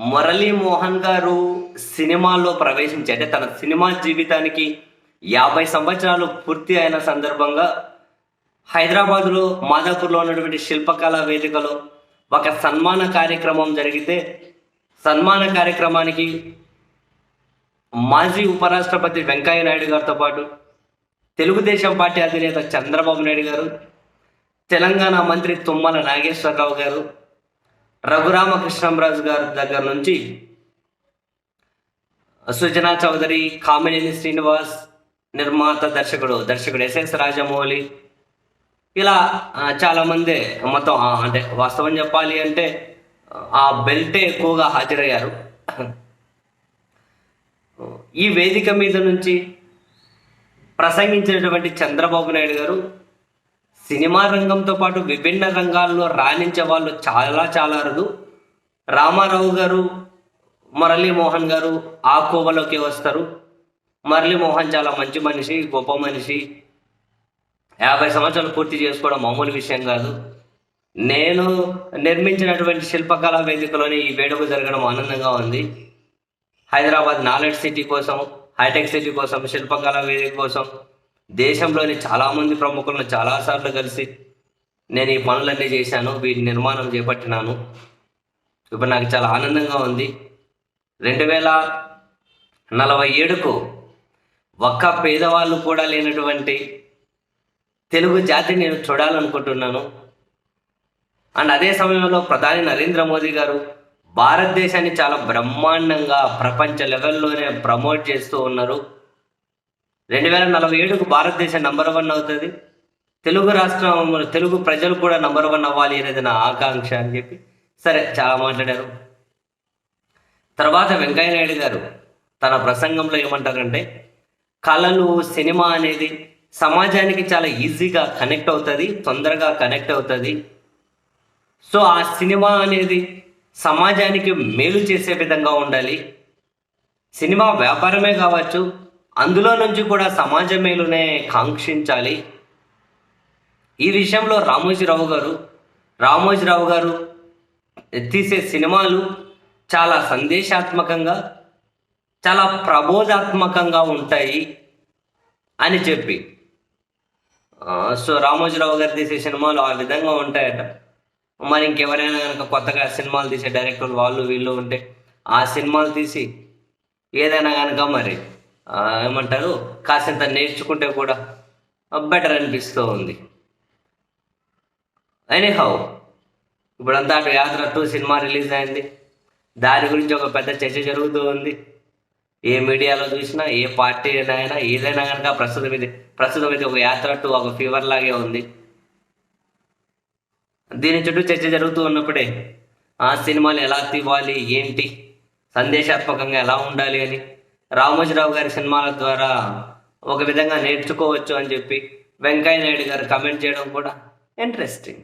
మురళీ మోహన్ గారు సినిమాల్లో ప్రవేశించి అంటే తన సినిమా జీవితానికి యాభై సంవత్సరాలు పూర్తి అయిన సందర్భంగా హైదరాబాదులో మాదాపూర్లో ఉన్నటువంటి శిల్పకళా వేదికలో ఒక సన్మాన కార్యక్రమం జరిగితే సన్మాన కార్యక్రమానికి మాజీ ఉపరాష్ట్రపతి వెంకయ్య నాయుడు గారితో పాటు తెలుగుదేశం పార్టీ అధినేత చంద్రబాబు నాయుడు గారు తెలంగాణ మంత్రి తుమ్మల నాగేశ్వరరావు గారు రఘురామకృష్ణంరాజు గారి దగ్గర నుంచి సుజనా చౌదరి కామినేని శ్రీనివాస్ నిర్మాత దర్శకుడు దర్శకుడు ఎస్ఎస్ రాజమౌళి ఇలా చాలామంది చాలా మంది మొత్తం అంటే వాస్తవం చెప్పాలి అంటే ఆ బెల్టే ఎక్కువగా హాజరయ్యారు. ఈ వేదిక మీద నుంచి ప్రసంగించినటువంటి చంద్రబాబు నాయుడు గారు సినిమా రంగంతో పాటు విభిన్న రంగాల్లో రాణించే వాళ్ళు చాలా చాలా అరుదు రామారావు గారు మురళీమోహన్ గారు ఆ కోవలోకి వస్తారు. మురళీమోహన్ చాలా మంచి మనిషి గొప్ప మనిషి. యాభై సంవత్సరాలు పూర్తి చేసుకోవడం మామూలు విషయం కాదు. నేను నిర్మించినటువంటి శిల్పకళా వేదికలోని ఈ వేడుక జరగడం ఆనందంగా ఉంది. హైదరాబాద్ నాలెడ్జ్ సిటీ కోసం హైటెక్ సిటీ కోసం శిల్పకళా వేదిక కోసం దేశంలోని చాలామంది ప్రముఖులను చాలాసార్లు కలిసి నేను ఈ పనులన్నీ చేశాను వీటి నిర్మాణం చేపట్టినాను. ఇప్పుడు నాకు చాలా ఆనందంగా ఉంది. రెండు వేల నలభై ఏడుకు ఒక్క పేదవాళ్ళు కూడా లేనటువంటి తెలుగు జాతి నేను చూడాలనుకుంటున్నాను. అండ్ అదే సమయంలో ప్రధాని నరేంద్ర మోదీ గారు భారతదేశాన్ని చాలా బ్రహ్మాండంగా ప్రపంచ లెవెల్లోనే ప్రమోట్ చేస్తూ ఉన్నారు. రెండు వేల నలభై ఏడుకు భారతదేశం నంబర్ వన్ అవుతుంది. తెలుగు రాష్ట్రం తెలుగు ప్రజలు కూడా నంబర్ వన్ అవ్వాలి అనేది నా ఆకాంక్ష అని చెప్పి సరే చాలా మాట్లాడారు. తర్వాత వెంకయ్యనాయుడు గారు తన ప్రసంగంలో ఏమంటారంటే కళలు సినిమా అనేది సమాజానికి చాలా ఈజీగా కనెక్ట్ అవుతుంది తొందరగా కనెక్ట్ అవుతుంది. సో ఆ సినిమా అనేది సమాజానికి మేలు చేసే విధంగా ఉండాలి. సినిమా వ్యాపారమే కావచ్చు అందులో నుంచి కూడా సమాజ మేలునే కాంక్షించాలి. ఈ విషయంలో రామోజీరావు గారు రామోజీరావు గారు తీసే సినిమాలు చాలా సందేశాత్మకంగా చాలా ప్రబోధాత్మకంగా ఉంటాయి అని చెప్పి. సో రామోజీరావు గారు తీసే సినిమాలు ఆ విధంగా ఉంటాయట. మరి ఇంకెవరైనా కనుక కొత్తగా సినిమాలు తీసే డైరెక్టర్లు వాళ్ళు వీళ్ళు ఉంటే ఆ సినిమాలు తీసి ఏదైనా కనుక మరి ఏమంటారు? కాసింత నేర్చుకుంటే కూడా బెటర్ అనిపిస్తూ ఉంది. ఎనీహౌ ఇప్పుడంతా అటు యాత్ర టూ సినిమా రిలీజ్ అయింది. దాని గురించి ఒక పెద్ద చర్చ జరుగుతూ ఉంది. ఏ మీడియాలో చూసినా ఏ పార్టీ అయినా ఏదైనా కనుక ప్రస్తుతం ఇది ప్రస్తుతం ఇది ఒక యాత్ర టూ ఒక ఫీవర్ లాగే ఉంది. దీని చుట్టూ చర్చ జరుగుతూ ఉన్నప్పుడే ఆ సినిమాలు ఎలా తీవాలి ఏంటి సందేశాత్మకంగా ఎలా ఉండాలి అని రామోజీరావు గారి సినిమాల ద్వారా ఒక విధంగా నేర్చుకోవచ్చు అని చెప్పి వెంకయ్య నాయుడు గారు కమెంట్ చేయడం కూడా ఇంట్రెస్టింగ్